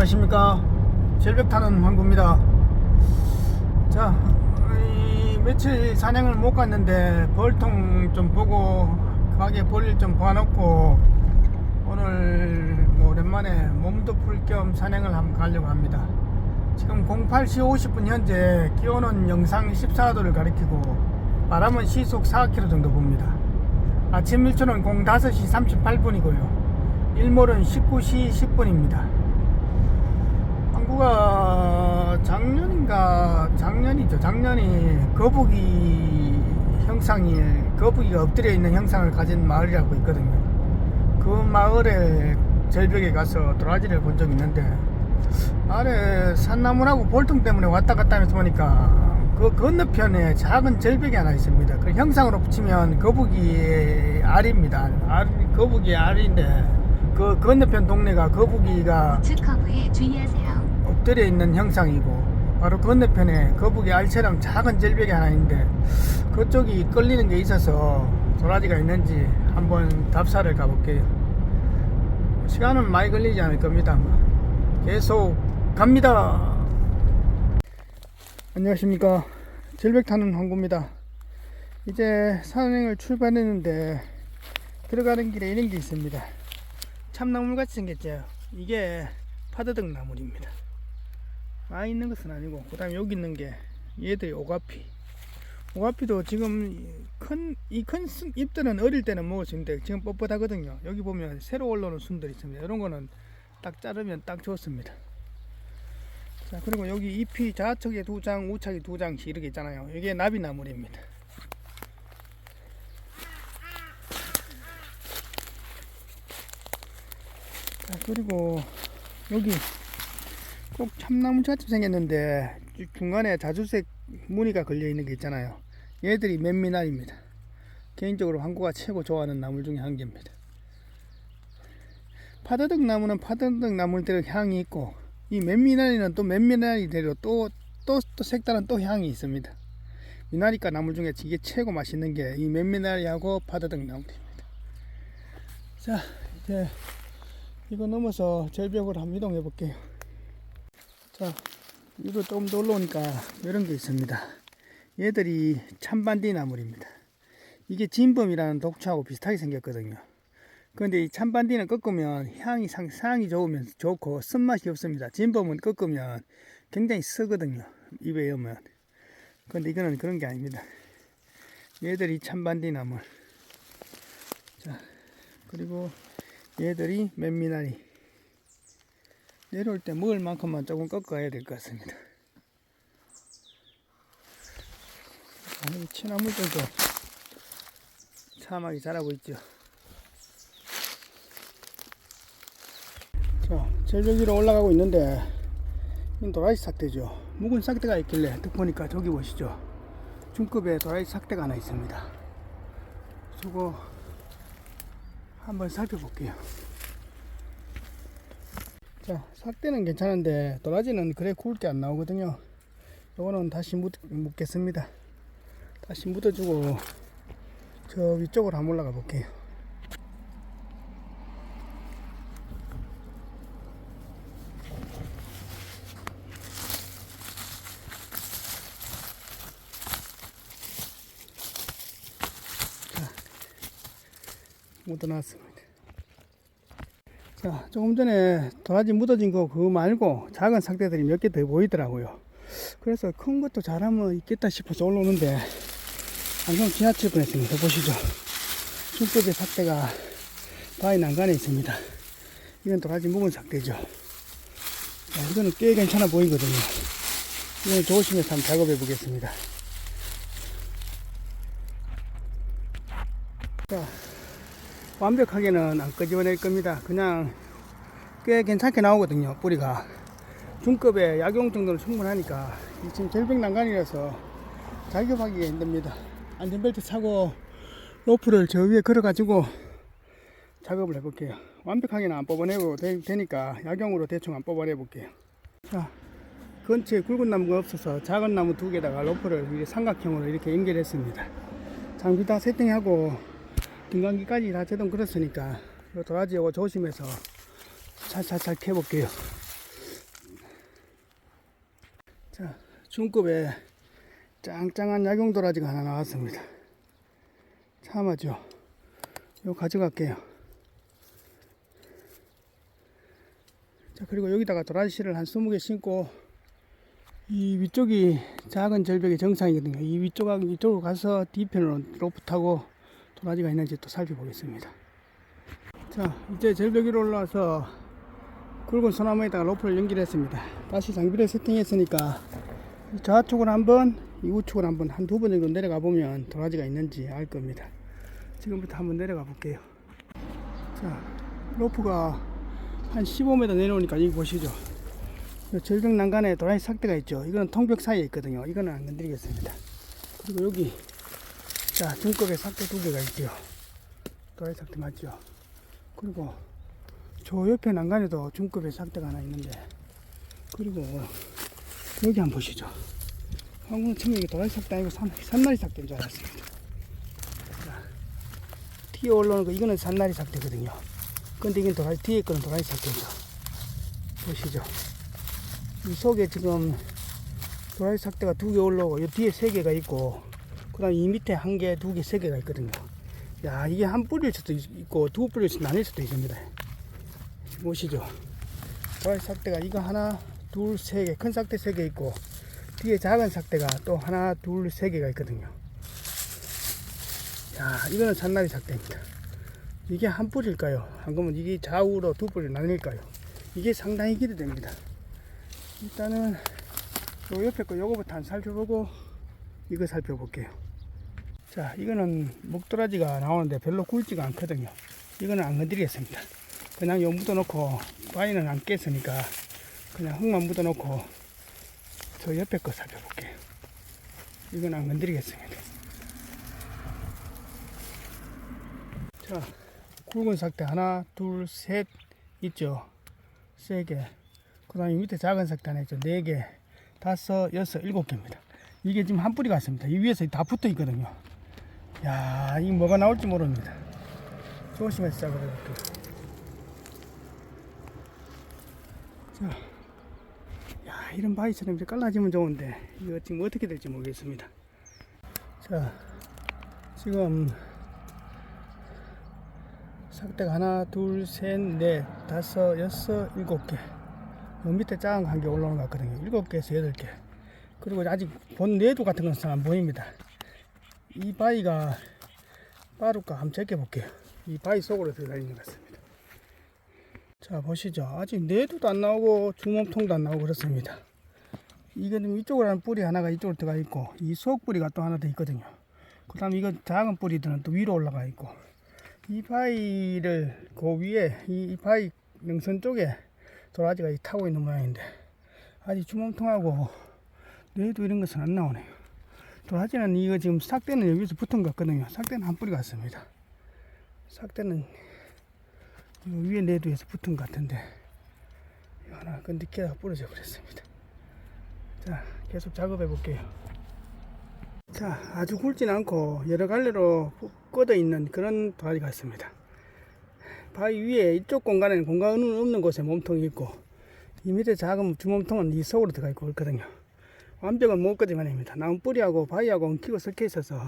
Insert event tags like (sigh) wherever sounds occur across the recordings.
안녕하십니까? 절벽 타는 황구입니다. 자 이, 며칠 산행을 못 갔는데 벌통 좀 보고 가게 볼일 좀 봐놓고 오늘 뭐 오랜만에 몸도 풀겸 산행을 한번 가려고 합니다. 지금 08시 50분 현재 기온은 영상 14도를 가리키고 바람은 시속 4km 정도 봅니다. 아침 일초는 05시 38분이고요. 일몰은 19시 10분입니다 항구가 작년인가? 작년이죠. 작년이 거북이 형상이 거북이가 엎드려 있는 형상을 가진 마을이라고 있거든요. 그 마을의 절벽에 가서 도라지를 본 적이 있는데 아래 산나물하고 볼통 때문에 왔다 갔다 하면서 보니까 그 건너편에 작은 절벽이 하나 있습니다. 그 형상으로 붙이면 거북이의 알입니다. 알, 거북이의 알인데 그 건너편 동네가 거북이가 주의하세요. 엎드려 있는 형상이고 바로 건너편에 거북이 알처럼 작은 절벽이 하나 있는데 그쪽이 끌리는 게 있어서 도라지가 있는지 한번 답사를 가볼게요. 시간은 많이 걸리지 않을 겁니다. 계속 갑니다. 안녕하십니까. 절벽 타는 황구입니다. 이제 산행을 출발했는데 들어가는 길에 이런 게 있습니다. 참나물 같이 생겼죠. 이게 파드덕 나물입니다 많이 있는 것은 아니고 그 다음에 여기 있는 게 얘들이 오가피. 오가피도 지금 큰 이 큰 잎들은 어릴 때는 먹을 수 있는데 지금 뻣뻣하거든요. 여기 보면 새로 올라오는 순들이 있습니다. 이런 거는 딱 자르면 딱 좋습니다. 자 그리고 여기 잎이 좌측에 두장 우측에 두 장씩 이렇게 있잖아요. 이게 나비나물입니다. 자 그리고 여기 꼭 참나무같이 생겼는데 주- 중간에 자주색 무늬가 걸려 있는 게 있잖아요. 얘들이 맨미날입니다. 개인적으로 한국가 최고 좋아하는 나물 중에 한 개입니다. 파도덕 나무는 파도덕 나물대로 향이 있고 이 맨미나리는 또 맨미나리대로 또또 또 색다른 또 향이 있습니다. 미나리과 나물 중에 이게 최고 맛있는 게 이 맨미나리하고 파도덕 나물입니다. 자 이제 이거 넘어서 절벽으로 한번 이동해 볼게요. 자, 위로 조금 더 올라오니까 이런 게 있습니다. 얘들이 참반디 나물입니다. 이게 진범이라는 독초하고 비슷하게 생겼거든요. 그런데 이 참반디는 꺾으면 향이 상, 상이 좋으면 좋고 쓴맛이 없습니다. 진범은 꺾으면 굉장히 쓰거든요. 입에 넣으면. 그런데 이거는 그런 게 아닙니다. 얘들이 참반디 나물. 자, 그리고 얘들이 맨미나리. 내려올 때 먹을 만큼만 조금 꺾어야 될 것 같습니다. 아니, 취나물들도 참하게 자라고 있죠. 자, 절벽 위로 올라가고 있는데, 이건 도라지 삭대죠. 묵은 삭대가 있길래 딱 보니까 저기 보시죠. 중급에 도라지 삭대가 하나 있습니다. 저거 한번 살펴볼게요. 자, 삭대는 괜찮은데 도라지는 그래 굵게 안 나오거든요. 요거는 다시 묻, 묻겠습니다. 다시 묻어주고 저 위쪽으로 한번 올라가 볼게요. 자, 묻어놨습니다. 자, 조금 전에 도라지 묻어진 거 그거 말고 작은 삭대들이 몇 개 더 보이더라고요. 그래서 큰 것도 잘하면 있겠다 싶어서 올라오는데 방금 지나칠 뻔했습니다. 보시죠. 중급의 삭대가 바위 난간에 있습니다. 이건 도라지 묵은 삭대죠. 자, 이거는 꽤 괜찮아 보이거든요. 이건 조심해서 한번 작업해 보겠습니다. 자, 완벽하게는 안 끄집어낼 겁니다. 그냥 꽤 괜찮게 나오거든요. 뿌리가 중급의 약용 정도는 충분하니까 이 지금 절벽 난간이라서 작업하기가 힘듭니다. 안전벨트 차고 로프를 저 위에 걸어 가지고 작업을 해 볼게요. 완벽하게는 안 뽑아내고 되, 니까 약용으로 대충 안 뽑아내 볼게요. 자, 근처에 굵은 나무가 없어서 작은 나무 두 개다가 로프를 이렇게 삼각형으로 이렇게 연결했습니다. 장비 다 세팅하고 등간기까지 다 제동 걸었으니까 요 도라지 요거 조심해서 살살살 캐볼게요. 중급에 짱짱한 약용 도라지가 하나 나왔습니다. 참하죠. 이거 가져갈게요. 자, 그리고 여기다가 도라지 씨를 한 20개 심고 이 위쪽이 작은 절벽의 정상이거든요. 이 위쪽, 위쪽으로 가서 뒤편으로 로프 타고 도라지가 있는지 또 살펴보겠습니다. 자, 이제 절벽 위로 올라와서 굵은 소나무에다가 로프를 연결했습니다. 다시 장비를 세팅했으니까 이 좌측으로 한번, 이 우측으로 한번 한 두 번 정도 내려가 보면 도라지가 있는지 알 겁니다. 지금부터 한번 내려가 볼게요. 자, 로프가 한 15m 내려오니까 여기 보시죠. 이 절벽 난간에 도라지 삭대가 있죠. 이거는 통벽 사이에 있거든요. 이거는 안 건드리겠습니다. 그리고 여기, 자, 중급에 삭대 두 개가 있고요. 도라지 삭대 맞죠? 그리고 저 옆에 난간에도 중급의 삭대가 하나 있는데 그리고 여기 한번 보시죠. 황금 청력이 도라지 삭대 아니고 산, 산나리 삭대인 줄 알았습니다. 자, 뒤에 올라오는 거 이거는 산나리 삭대거든요. 근데 이건 도라지 뒤에 거는 도라지 삭대죠 보시죠. 이 속에 지금 도라지 삭대가 두 개 올라오고 이 뒤에 세 개가 있고 그 다음 이 밑에 한 개, 두 개, 세 개가 있거든요. 야 이게 한 뿌리일 수도 있고 두 뿌리일 수도 나뉠 수도 있습니다 보시죠. 도라지 삭대가 이거 하나 둘 세 개 큰 삭대 세 개 있고 뒤에 작은 삭대가 또 하나 둘 세 개가 있거든요. 야 이거는 산나리 삭대입니다. 이게 한 뿌리일까요? 한 거면 이게 좌우로 두 뿌리 나뉠까요? 이게 상당히 기대됩니다. 일단은 요 옆에 거 요거부터 한 살펴보고 이거 살펴볼게요. 자 이거는 목도라지가 나오는데 별로 굵지가 않거든요. 이거는 안 건드리겠습니다 그냥 요 묻어놓고 바위는 안 깼으니까 그냥 흙만 묻어놓고 저 옆에 거 살펴볼게요 이건 안 건드리겠습니다 자 굵은 삭대 하나 둘 셋 있죠? 세개그 다음에 밑에 작은 삭대 하나 있죠? 네개. 다섯 여섯 일곱 개입니다. 이게 지금 한 뿌리 같습니다. 이 위에서 다 붙어 있거든요. 야, 이 뭐가 나올지 모릅니다. 조심해서 작업해 볼게요. 자, 야, 이런 바위처럼 이렇게 깔라지면 좋은데, 이거 지금 어떻게 될지 모르겠습니다. 자, 지금, 삭대가 하나, 둘, 셋, 넷, 다섯, 여섯, 일곱 개. 요 밑에 작은 거한개 올라오는 것 같거든요. 일곱 개에서 여덟 개. 그리고 아직 본 내두 같은 건잘안 보입니다. 이 바위가 빠를까 한번 제껴 볼게요. 이 바위 속으로 들어가 있는 것 같습니다. 자 보시죠. 아직 내두도 안 나오고 주몸통도 안 나오고 그렇습니다. 이거는 이쪽으로 하는 뿌리 하나가 이쪽으로 들어가 있고 이속 뿌리가 또 하나 더 있거든요. 그 다음 이거 작은 뿌리들은 또 위로 올라가 있고 이 바위를 그 위에 이, 이 바위 능선 쪽에 도라지가 타고 있는 모양인데 아직 주몸통하고 내두 이런 것은 안 나오네요. 도라지는 이거 지금 삭대는 여기서 붙은 것 같거든요. 삭대는 한 뿌리 같습니다. 삭대는 위에 내두에서 붙은 것 같은데 하나 건드리다가 부러져 버렸습니다. 자, 계속 작업해 볼게요. 자, 아주 굵진 않고 여러 갈래로 뻗어 있는 그런 도라지 같습니다. 바위 위에 이쪽 공간에는 공간 없는 곳에 몸통이 있고 이 밑에 작은 주몸통은 이 속으로 들어가 있고 그렇거든요. 완벽은 못 거지만입니다. 나무 뿌리하고 바위하고 엉키고 섞여 있어서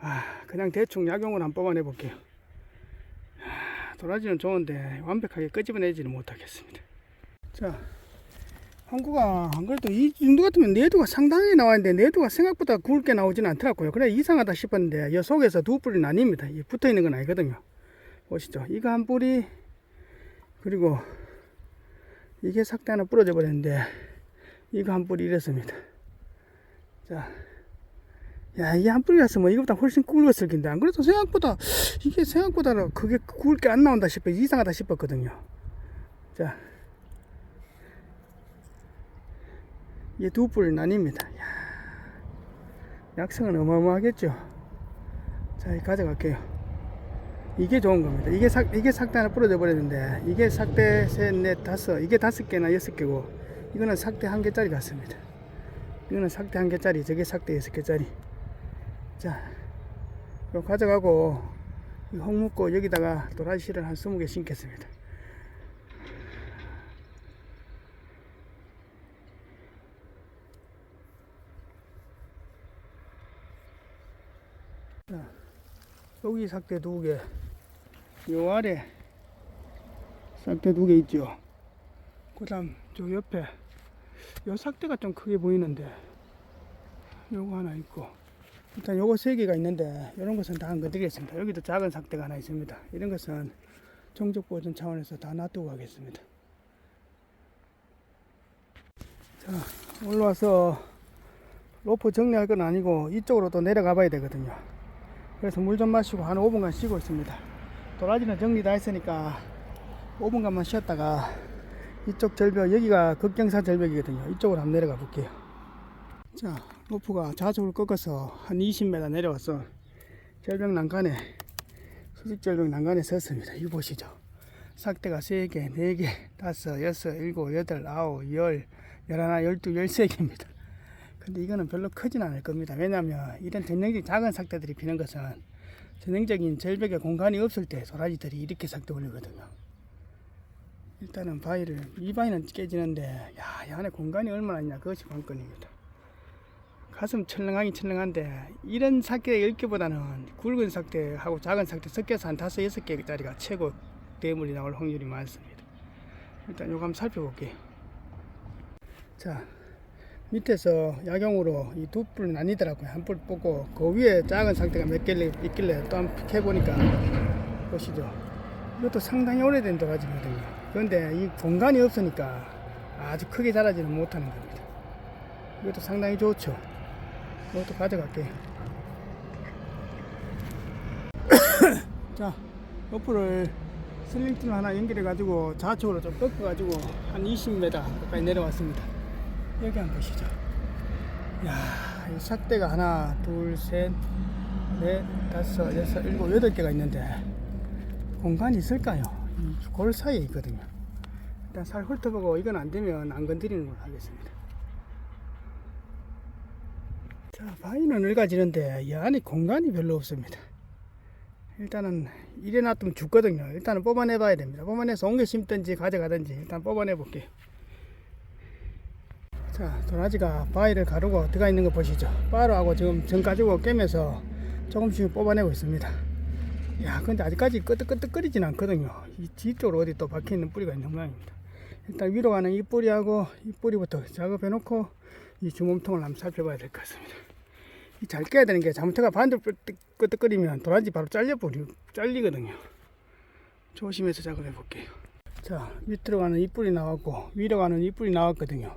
아, 그냥 대충 약용을 한번 뽑아내 볼게요. 아, 도라지는 좋은데 완벽하게 끄집어내지는 못하겠습니다. 자, 한구가 안 그래도 이 정도 같으면 내두가 상당히 나와있는데 내두가 생각보다 굵게 나오지는 않더라고요. 그래 이상하다 싶었는데 이 속에서 두 뿌리 나뉩니다. 이 붙어 있는 건 아니거든요. 보시죠. 이거 한 뿌리 그리고 이게 삭대 하나 부러져 버렸는데 이거 한 뿌리 이랬습니다. 자, 야, 이게 한 뿌리라서 뭐 이거보다 훨씬 굵었을 텐데, 안 그래도 생각보다, 이게 생각보다 그게 굵게 안 나온다 싶어, 이상하다 싶었거든요. 자, 이게 두 뿌리 나뉩니다. 야, 약성은 어마어마하겠죠. 자, 가져갈게요. 이게 좋은 겁니다. 이게 삭, 이게 삭대 하나 부러져 버렸는데, 이게 삭대 셋, 넷, 다섯, 이게 다섯 개나 여섯 개고, 이거는 삭대 한 개짜리 같습니다. 이거는 삭대 한 개짜리, 저게 삭대 여섯 개짜리. 자, 이거 가져가고 홍묵고 여기다가 도라지를 한 20개 심겠습니다. 자, 여기 삭대 두 개, 요 아래 삭대 두 개 있죠. 그 다음 저 옆에 요 삭대가 좀 크게 보이는데 요거 하나 있고 일단 요거 세 개가 있는데 이런 것은 다 안 건드리겠습니다. 여기도 작은 삭대가 하나 있습니다. 이런 것은 종족 보존 차원에서 다 놔두고 가겠습니다. 자, 올라와서 로프 정리할 건 아니고 이쪽으로 또 내려가 봐야 되거든요. 그래서 물 좀 마시고 한 5분간 쉬고 있습니다. 도라지는 정리 다 했으니까 5분간만 쉬었다가 이쪽 절벽, 여기가 극경사 절벽이거든요. 이쪽으로 한번 내려가 볼게요. 자, 로프가 좌측으로 꺾어서 한 20m 내려와서 절벽 난간에, 수직 절벽 난간에 섰습니다. 이거 보시죠. 삭대가 3개, 4개, 5, 6, 7, 8, 9, 10, 11, 12, 13개입니다. 근데 이거는 별로 크진 않을 겁니다. 왜냐하면 이런 전형적인 작은 삭대들이 피는 것은 전형적인 절벽에 공간이 없을 때 도라지들이 이렇게 삭대 올리거든요. 일단은 바위를 이 바위는 깨지는데 야, 이 안에 공간이 얼마나 있냐 그것이 관건입니다. 가슴 철렁하긴 철렁한데 이런 삭대 10개보다는 굵은 삭대하고 작은 삭대 섞여서 한 5, 6개짜리가 최고 대물이 나올 확률이 많습니다. 일단 요거 한번 살펴볼게요. 자, 밑에서 야경으로 이 두뿔 나뉘더라고요. 한 뿔 뽑고 그 위에 작은 삭대가 몇 개를 있길래 또 한번 캐보니까 보시죠. 이것도 상당히 오래된 도라지거든요. 그런데 이 공간이 없으니까 아주 크게 자라지는 못하는 겁니다. 이것도 상당히 좋죠. 이것도 가져갈게요. (coughs) 자, 로프를 슬링팀 하나 연결해 가지고 좌측으로 좀 꺾어 가지고 한 20m 가까이 내려왔습니다. 여기 한번 보시죠. 야, 이 삭대가 하나, 둘, 셋, 넷, 다섯, 여섯, 일곱, 여덟 개가 있는데 공간이 있을까요? 이골 사이에 있거든요. 일단 살 훑어보고 이건 안 되면 안 건드리는 걸로 하겠습니다. 자, 바위는 늙어지는데 이 안에 공간이 별로 없습니다. 일단은 이래 놔두면 죽거든요. 일단은 뽑아내 봐야 됩니다. 뽑아내서 옮겨 심든지 가져가든지 일단 뽑아내 볼게요. 자, 도라지가 바위를 가르고 들어가 있는 거 보시죠. 바로하고 지금 전 가지고 깨면서 조금씩 뽑아내고 있습니다. 야, 근데 아직까지 끄덕끄덕거리진 않거든요. 이 뒤쪽으로 어디 또 박혀 있는 뿌리가 있는 모양입니다. 일단 위로 가는 이 뿌리하고 이 뿌리부터 작업해 놓고 이 주몸통을 한번 살펴봐야 될 것 같습니다. 이잘 깨야 되는 게 잘못해가 반대로 끄덕끄덕거리면 도라지 바로 잘려버리, 잘리거든요. 조심해서 작업해 볼게요. 자, 밑으로 가는 이 뿌리 나왔고, 위로 가는 이 뿌리 나왔거든요.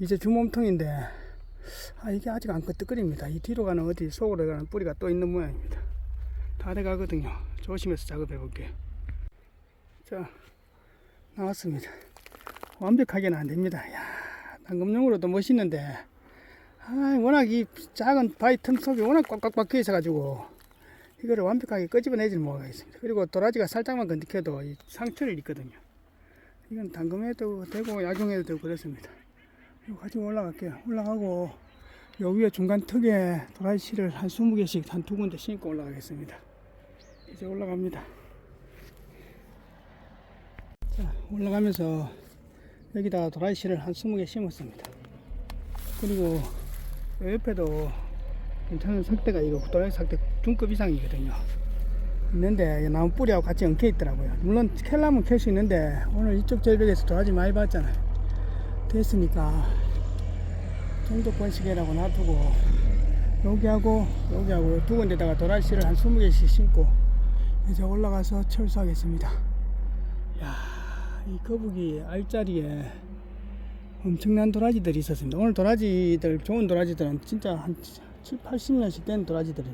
이제 주몸통인데, 아, 이게 아직 안 끄덕거립니다. 이 뒤로 가는 어디 속으로 가는 뿌리가 또 있는 모양입니다. 다 돼가거든요. 조심해서 작업해 볼게요. 자, 나왔습니다. 완벽하게는 안 됩니다. 야, 단검용으로도 멋있는데, 아, 워낙 이 작은 바위 틈 속에 워낙 꽉꽉 박혀 있어가지고, 이거를 완벽하게 끄집어내질 못하겠습니다. 그리고 도라지가 살짝만 건드켜도 이 상처를 입거든요. 이건 단검해도 되고, 약용해도 되고 그렇습니다. 이거 가지고 올라갈게요. 올라가고, 요 위에 중간 턱에 도라지 씨를 한 20개씩 한 두 군데 심고 올라가겠습니다. 이제 올라갑니다. 자, 올라가면서 여기다 도라지 씨를 한 20개 심었습니다. 그리고 요 옆에도 괜찮은 삭대가 이거 도라지 삭대 중급 이상이거든요. 있는데 이 나무 뿌리하고 같이 엉켜 있더라고요. 물론 캘라면 캘 수 있는데 오늘 이쪽 절벽에서 도라지 많이 봤잖아요. 됐으니까 정도 번식이라고 놔두고 여기하고 여기하고 두 군데다가 도라지 씨를 한 20개씩 심고 이제 올라가서 철수하겠습니다. 야, 이 거북이 알자리에 엄청난 도라지들이 있었습니다. 오늘 도라지들, 좋은 도라지들은 진짜 한 7, 80년씩 된 도라지들이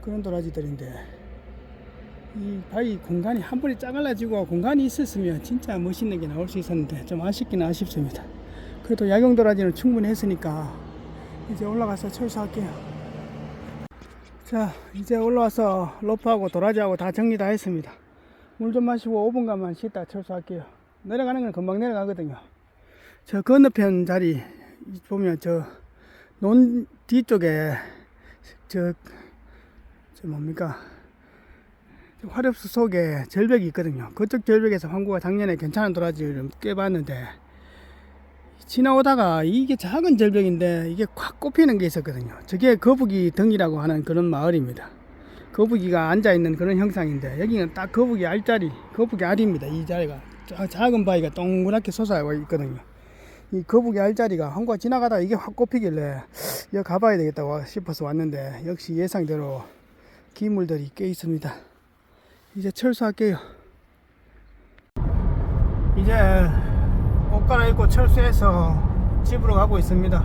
그런 도라지들인데 이 바위 공간이 한 번에 짜갈라지고 공간이 있었으면 진짜 멋있는 게 나올 수 있었는데 좀 아쉽긴 아쉽습니다. 그래도 야경 도라지는 충분히 했으니까 이제 올라가서 철수할게요. 자, 이제 올라와서 로프하고 도라지하고 다 정리 다 했습니다. 물 좀 마시고 5분간만 쉬다 철수할게요. 내려가는 건 금방 내려가거든요. 저 건너편 자리 보면 저 논 뒤쪽에 저, 저 뭡니까 저 화렵수 속에 절벽이 있거든요. 그쪽 절벽에서 황구가 작년에 괜찮은 도라지를 깨봤는데 지나오다가 이게 작은 절벽인데 이게 콱 꼽히는 게 있었거든요. 저게 거북이 등이라고 하는 그런 마을입니다. 거북이가 앉아 있는 그런 형상인데 여기는 딱 거북이 알자리, 거북이 알입니다. 이 자리가 자- 작은 바위가 동그랗게 솟아있고 있거든요. 이 거북이 알자리가 한과 지나가다가 이게 확 꼽히길래 여기 가봐야 되겠다고 싶어서 왔는데 역시 예상대로 기물들이 꽤 있습니다. 이제 철수할게요. 이제 옷 갈아입고 철수해서 집으로 가고 있습니다.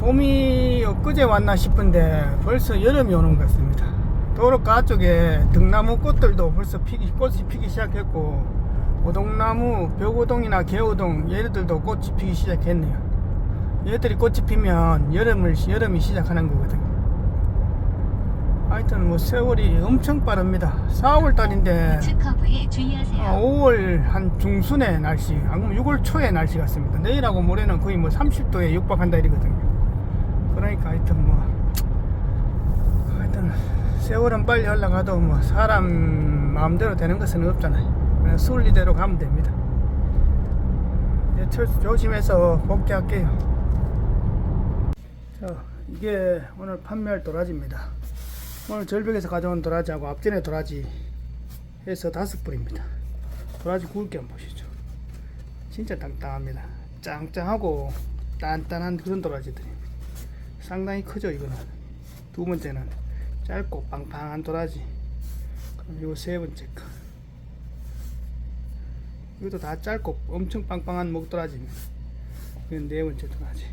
봄이 엊그제 왔나 싶은데 벌써 여름이 오는 것 같습니다. 도로가 쪽에 등나무 꽃들도 벌써 피기, 꽃이 피기 시작했고 오동나무, 벽오동이나 개오동 얘들도 꽃이 피기 시작했네요. 얘들이 꽃이 피면 여름을 여름이 시작하는 거거든요. 하여튼 뭐 세월이 엄청 빠릅니다. 4월 달인데 주의하세요. 5월 한 중순의 날씨, 안 그러면 6월 초의 날씨 같습니다. 내일하고 모레는 거의 뭐 30도에 육박한다 이러거든요. 그러니까 하여튼 뭐, 하여튼 세월은 빨리 흘러가도 뭐 사람 마음대로 되는 것은 없잖아요. 순리대로 가면 됩니다. 이제 철수 조심해서 복귀할게요. 자, 이게 오늘 판매할 도라지입니다. 오늘 절벽에서 가져온 도라지하고 앞전에 도라지 해서 다섯 불입니다. 도라지 굵게 한번 보시죠. 진짜 땅땅합니다. 짱짱하고 단단한 그런 도라지들입니다. 상당히 크죠 이거는. 두 번째는 짧고 빵빵한 도라지. 이거 세 번째 거. 이것도 다 짧고 엄청 빵빵한 목도라지입니다. 이건 네 번째 도라지.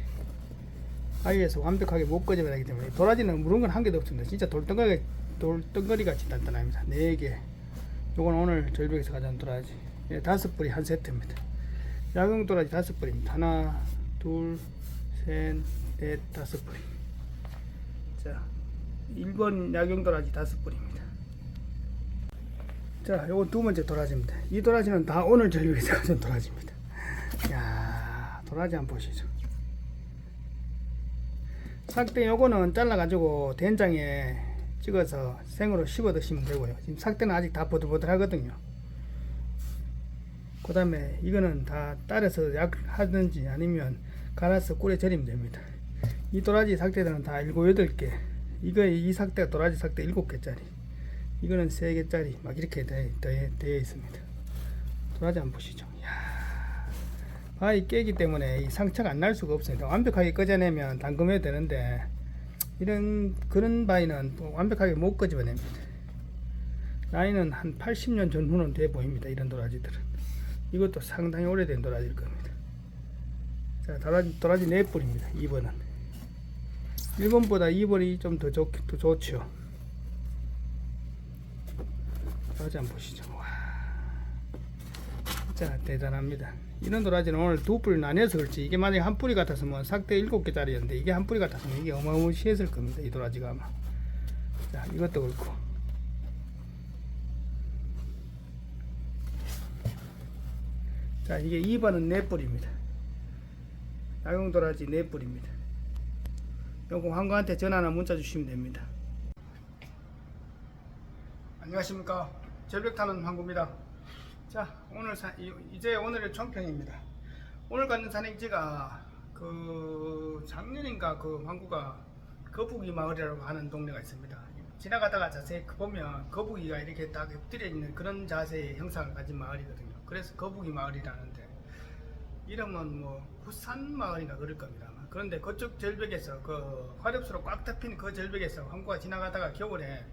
아이에서 완벽하게 못 꺼져버리기 때문에 도라지는 물은 건한 개도 없습니다. 진짜 돌덩어리 돌덩어리 같이 단단합니다. 네 개. 요건 오늘 절벽에서 가져온 도라지. 예, 다섯 뿌리 한 세트입니다. 야경 도라지 다섯 뿌리입니다. 하나, 둘, 셋, 넷, 다섯 뿌리. 자, 1번 야경 도라지 다섯 뿌리입니다. 자, 요건 두 번째 도라지입니다. 이 도라지는 다 오늘 절벽에서 가져온 도라지입니다. 야, 도라지 한번 보시죠. 삭대 요거는 잘라가지고 된장에 찍어서 생으로 씹어 드시면 되고요. 지금 삭대는 아직 다 보들보들 하거든요. 그 다음에 이거는 다 따라서 약 하든지 아니면 갈아서 꿀에 절이면 됩니다. 이 도라지 삭대들은 다 7, 8개. 이거 이 삭대가 도라지 삭대 7개짜리. 이거는 3개짜리 막 이렇게 되어 있습니다. 도라지 한번 보시죠. 이야, 바위 깨기 때문에 이 상처가 안 날 수가 없습니다. 완벽하게 꺼져내면 담금해야 되는데 이런 그런 바위는 또 완벽하게 못 끄집어냅니다. 나이는 한 80년 전후는 돼 보입니다. 이런 도라지들은 이것도 상당히 오래된 도라지일 겁니다. 자, 도라지 도라지 네 뿌리입니다. 2번은 1번보다 2번이 좀 더 좋죠. 도라지 한번 보시죠. 와, 진짜 대단합니다. 이런 도라지는 오늘 두 뿌리 나뉘어서 그렇지. 이게 만약에 한 뿌리 같았으면 삭대 일곱 개짜리였는데 이게 한 뿌리 같았으면 이게 어마무시했을 겁니다 이 도라지가 아마. 자 이것도 그렇고. 자 이게 2번은 네 뿌리입니다. 야경 도라지 네 뿌리입니다. 요거 황구한테 전화나 문자 주시면 됩니다. 안녕하십니까 절벽 타는 황구입니다 자 오늘 사, 이- 이제 오늘의 총평입니다. 오늘 가는 산행지가 그 작년인가 그 황구가 거북이 마을이라고 하는 동네가 있습니다. 지나가다가 자세히 보면 거북이가 이렇게 딱 엎드려 있는 그런 자세의 형상을 가진 마을이거든요. 그래서 거북이 마을이라는데 이름은 뭐 부산 마을인가 그럴 겁니다. 그런데 그쪽 절벽에서 그 화렵수로 꽉 덮인 그 절벽에서 황구가 지나가다가 겨울에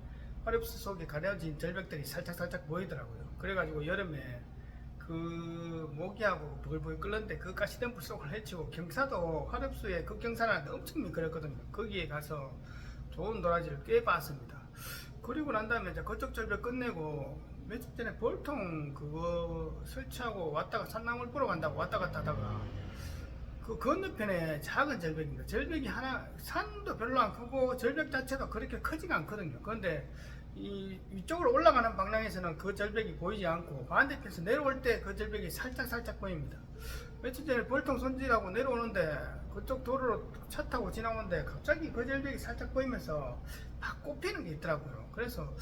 화렵수 속에 가려진 절벽들이 살짝살짝 보이더라고요. 그래가지고 여름에 그 모기하고 부글부글 끓는데 그 가시덤불 속을 헤치고 경사도 화렵수에 급경사라는데 엄청 미끄럽거든요. 거기에 가서 좋은 도라지를 꽤 봤습니다. 그리고 난 다음에 이제 그쪽 절벽 끝내고 며칠 전에 볼통 그거 설치하고 왔다가 산나물 보러 간다고 왔다 갔다 하다가 그 건너편에 작은 절벽입니다. 절벽이 하나 산도 별로 안 크고 절벽 자체도 그렇게 크지가 않거든요. 그런데 이 위쪽으로 올라가는 방향에서는 그 절벽이 보이지 않고 반대편에서 내려올 때 그 절벽이 살짝 살짝 보입니다. 며칠 전에 볼통 손질하고 내려오는데 그쪽 도로로 차 타고 지나오는데 갑자기 그 절벽이 살짝 보이면서 막 꼽히는 게 있더라고요. 그래서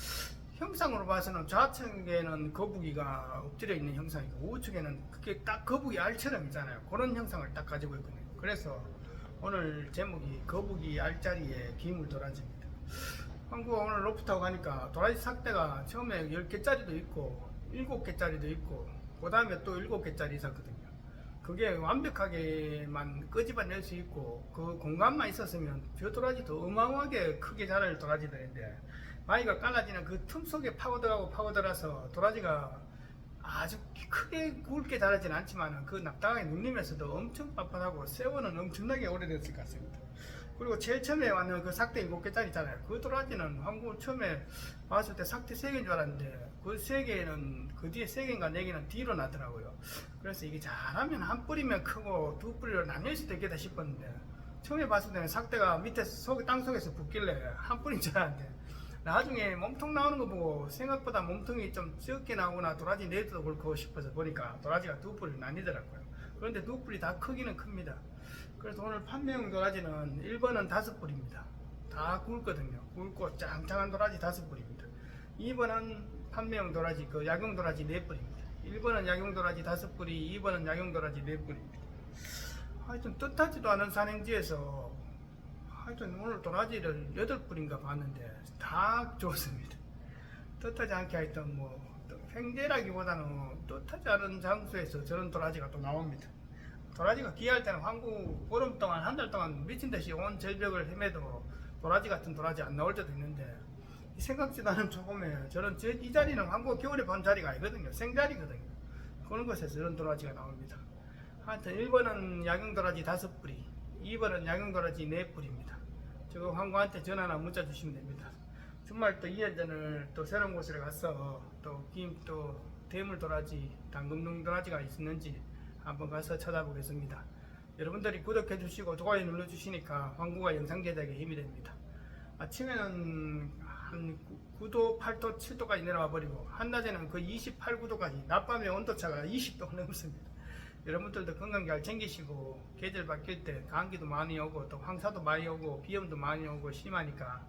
형상으로 봐서는 좌측에는 거북이가 엎드려 있는 형상이고 우측에는 그게 딱 거북이 알처럼 있잖아요. 그런 형상을 딱 가지고 있거든요. 그래서 오늘 제목이 거북이 알자리에 기물 도라지입니다. 한국 오늘 로프 타고 가니까 도라지 삭대가 처음에 10개짜리도 있고 7개짜리도 있고 그 다음에 또 7개짜리 있었거든요. 그게 완벽하게만 끄집어낼 수 있고 그 공간만 있었으면 저 도라지도 어마어마하게 크게 자랄 도라지들인데 마이가 깔라지는 그 틈 속에 파고들어가고 파고들어서 도라지가 아주 크게 굵게 자라진 않지만 그 납작하게 눌리면서도 엄청 빳빳하고 세월은 엄청나게 오래됐을 것 같습니다. 그리고 제일 처음에 왔는 그 삭대 7개짜리 있잖아요. 그 도라지는 한국 처음에 봤을 때 삭대 3개인 줄 알았는데 그 3개는 그 뒤에 3개인가 4개는 뒤로 나더라고요. 그래서 이게 잘하면 한 뿌리면 크고 두 뿌리로 나뉠 수도 있겠다 싶었는데 처음에 봤을 때는 삭대가 밑에 속, 땅 속에서 붙길래 한 뿌리인 줄 알았는데 나중에 몸통 나오는 거 보고 생각보다 몸통이 좀 적게 나오거나 도라지 내도 그렇고 싶어서 보니까 도라지가 두 뿌리 나뉘더라고요. 그런데 두 뿌리 다 크기는 큽니다. 그래서 오늘 판매용 도라지는 1번은 다섯 뿌리입니다. 다 굵거든요. 굵고 짱짱한 도라지 다섯 뿌리입니다. 2번은 판매용 도라지, 그 약용 도라지 네 뿌리입니다. 1번은 약용 도라지 다섯 뿌리, 2번은 약용 도라지 네 뿌리입니다. 하여튼 뜻하지도 않은 산행지에서 하여튼 오늘 도라지를 여덟 뿌리인가 봤는데 다 좋습니다. 뜻하지 않게 하여튼 뭐 횡재라기보다는 뜻하지 않은 장소에서 저런 도라지가 또 나옵니다. 도라지가 귀할 때는 한국 보름 동안 한 달 동안 미친 듯이 온 절벽을 헤매도 도라지 같은 도라지 안 나올 때도 있는데 이 생각지도 않은 조금에 저런 저, 이 자리는 한국 겨울에 본 자리가 아니거든요. 생자리거든요. 그런 곳에서 저런 도라지가 나옵니다. 하여튼 1번은 야경 도라지 다섯 뿌리, 2번은 야경 도라지 네 뿌리입니다. 저거 황구한테 전화나 문자 주시면 됩니다. 주말 또 이연전을 또 새로운 곳에 가서 또 김 또 대물 도라지, 당금농 도라지가 있는지 한번 가서 찾아보겠습니다. 여러분들이 구독해 주시고 좋아요 눌러 주시니까 황구가 영상 제작에 힘이 됩니다. 아침에는 한 9도, 8도, 7도까지 내려와 버리고 한낮에는 그 28, 9도까지 낮밤의 온도차가 20도가 넘습니다. 여러분들도 건강 잘 챙기시고 계절 바뀔 때 감기도 많이 오고 또 황사도 많이 오고 비염도 많이 오고 심하니까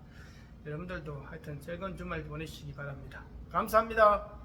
여러분들도 하여튼 즐거운 주말 보내시기 바랍니다. 감사합니다.